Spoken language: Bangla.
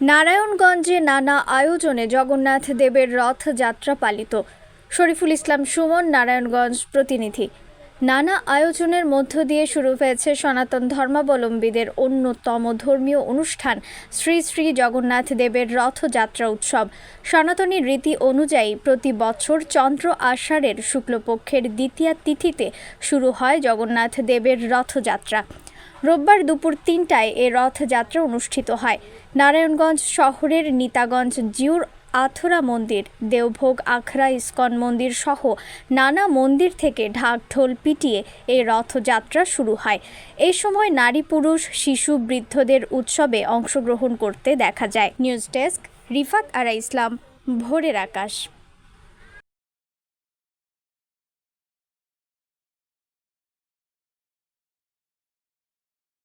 নারায়ণগঞ্জে নানা আয়োজনে জগন্নাথ দেবের রথযাত্রা পালিত। শরীফুল ইসলাম সুমন নারায়ণগঞ্জ প্রতিনিধি। নানা আয়োজনের মধ্য দিয়ে শুরু হয়েছে সনাতন ধর্মাবলম্বীদের অন্যতম ধর্মীয় অনুষ্ঠান শ্রী শ্রী জগন্নাথ দেবের রথযাত্রা উৎসব। সনাতনী রীতি অনুযায়ী প্রতি বছর চন্দ্র আষাঢ়ের শুক্লপক্ষের দ্বিতীয়া তিথিতে শুরু হয় জগন্নাথ দেবের রথযাত্রা। রোববার দুপুর তিনটায় এ রথযাত্রা অনুষ্ঠিত হয়। নারায়ণগঞ্জ শহরের নিতাগঞ্জ জিউর আথরা মন্দির, দেওভোগ, আখড়া, ইস্কন মন্দির সহ নানা মন্দির থেকে ঢাক ঢোল পিটিয়ে এই রথযাত্রা শুরু হয়। এই সময় নারী পুরুষ, শিশু, বৃদ্ধদের উৎসবে অংশগ্রহণ করতে দেখা যায়। News desk, Rifat Ara Islam, Bhorer Akash.